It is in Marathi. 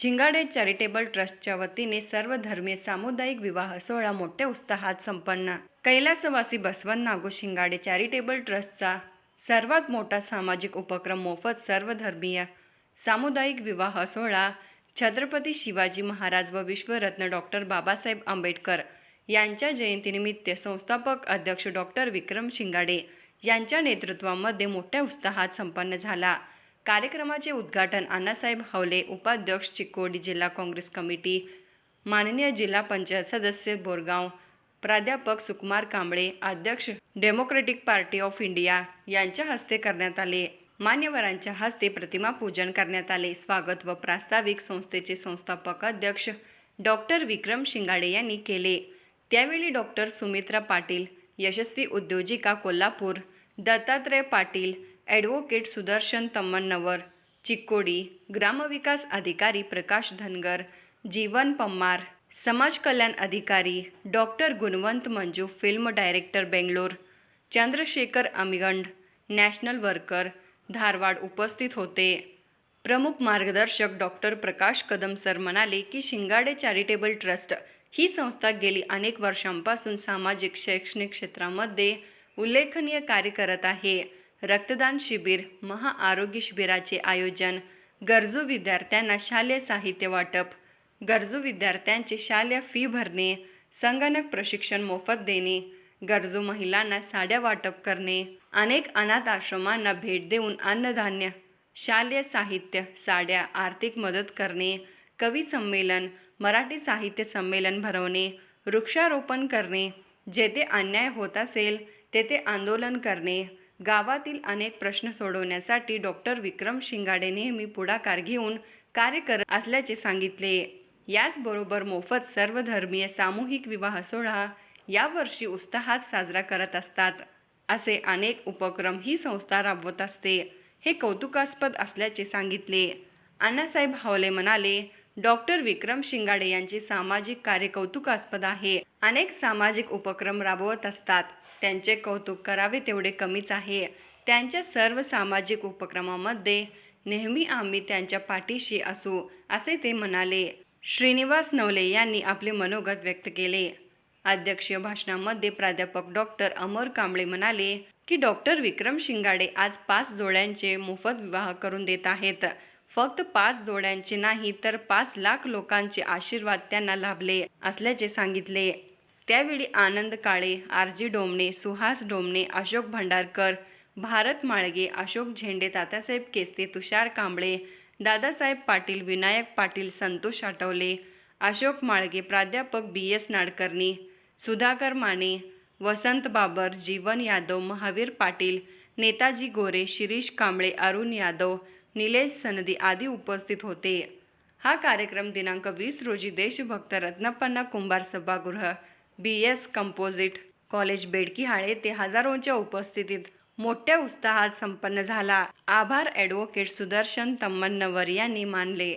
शिंगाडे चॅरिटेबल ट्रस्टच्या वतीने सर्व धर्मीय सामुदायिक विवाह सोहळा मोठ्या उत्साहात संपन्न. कैलासवासी बसवंत नागू शिंगाडे चॅरिटेबल ट्रस्टचा सर्वात मोठा सामाजिक उपक्रम मोफत सर्वधर्मीय सामुदायिक विवाह सोहळा छत्रपती शिवाजी महाराज व विश्वरत्न डॉक्टर बाबासाहेब आंबेडकर यांच्या जयंतीनिमित्त संस्थापक अध्यक्ष डॉक्टर विक्रम शिंगाडे यांच्या नेतृत्वामध्ये मोठ्या उत्साहात संपन्न झाला. कार्यक्रमाचे उद्घाटन अण्णासाहेब हवले उपाध्यक्ष चिकोडी जिल्हा काँग्रेस कमिटी माननीय जिल्हा पंचायत सदस्य बोरगाव प्राध्यापक सुकुमार कांबळे अध्यक्ष डेमोक्रेटिक पार्टी ऑफ इंडिया यांच्या हस्ते करण्यात आले. मान्यवरांच्या हस्ते प्रतिमा पूजन करण्यात आले. स्वागत व प्रास्ताविक संस्थेचे संस्थापक अध्यक्ष डॉक्टर विक्रम शिंगाडे यांनी केले. त्यावेळी डॉक्टर सुमित्रा पाटील यशस्वी उद्योजिका कोल्हापूर दत्तात्रय पाटील ॲडव्होकेट सुदर्शन तम्मनवर चिक्कोडी ग्रामविकास अधिकारी प्रकाश धनगर जीवन पम्मार समाज कल्याण अधिकारी doctor Gunavant Manju film director Bangalore Chandrashekhar Amigand national worker Dharwad उपस्थित होते. प्रमुख मार्गदर्शक डॉक्टर प्रकाश कदम सर म्हणाले की शिंगाडे चॅरिटेबल ट्रस्ट ही संस्था गेली अनेक वर्षांपासून सामाजिक शैक्षणिक क्षेत्रामध्ये उल्लेखनीय कार्य करत आहे. रक्तदान शिबिर महाआरोग्य शिबिराचे आयोजन गरजू विद्यार्थ्यांना शालेय साहित्य वाटप गरजू विद्यार्थ्यांचे शालेय फी भरणे संगणक प्रशिक्षण मोफत देणे गरजू महिलांना साड्या वाटप करणे अनेक अनाथ आश्रमांना भेट देऊन अन्नधान्य शालेय साहित्य साड्या आर्थिक मदत करणे कवी संमेलन मराठी साहित्य संमेलन भरवणे वृक्षारोपण करणे जेथे अन्याय होत असेल तेथे आंदोलन करणे गावातील अनेक प्रश्न सोडवण्यासाठी डॉक्टर विक्रम शिंगाडे नेहमी पुढाकार घेऊन कार्य करत असल्याचे सांगितले. याचबरोबर मोफत सर्वधर्मीय सामूहिक विवाह सोहळा यावर्षी उत्साहात साजरा करत असतात. असे अनेक उपक्रम ही संस्था राबवत असते हे कौतुकास्पद असल्याचे सांगितले. अण्णासाहेब हवले म्हणाले डॉक्टर विक्रम शिंगाडे यांचे सामाजिक कार्य कौतुकास्पद आहे. अनेक सामाजिक उपक्रम राबवत असतात. त्यांचे कौतुक करावे तेवढे कमीच आहे. त्यांच्या सर्व सामाजिक उपक्रमामध्ये नेहमी आम्ही त्यांच्या पाठीशी असू असे ते म्हणाले. श्रीनिवास नवले यांनी आपले मनोगत व्यक्त केले. अध्यक्षीय भाषणामध्ये प्राध्यापक डॉक्टर अमर कांबळे म्हणाले की डॉक्टर विक्रम शिंगाडे आज पाच जोड्यांचे मोफत विवाह करून देत आहेत. फक्त पाच जोड्यांचे नाही तर पाच लाख लोकांचे आशीर्वाद त्यांना लाभले असल्याचे सांगितले. त्यावेळी आनंद काळे आरजी डोमणे सुहास डोमणे अशोक भंडारकर भारत माळगे अशोक झेंडे तात्यासाहेब केस्ते तुषार कांबळे दादासाहेब पाटील विनायक पाटील संतोष आठवले अशोक माळगे प्राध्यापक बी एस नाडकर्णी सुधाकर माने वसंत बाबर जीवन यादव महावीर पाटील नेताजी गोरे शिरीष कांबळे अरुण यादव निलेश सनदी आदी उपस्थित होते. हा कार्यक्रम दिनांक वीस रोजी देशभक्त रत्नपन्ना कुंभार सभागृह B S composite. College Bedkihal येथे हजारोंच्या उपस्थितीत मोठ्या उत्साहात संपन्न झाला. आभार ॲडव्होकेट सुदर्शन तम्मनवर यांनी मानले.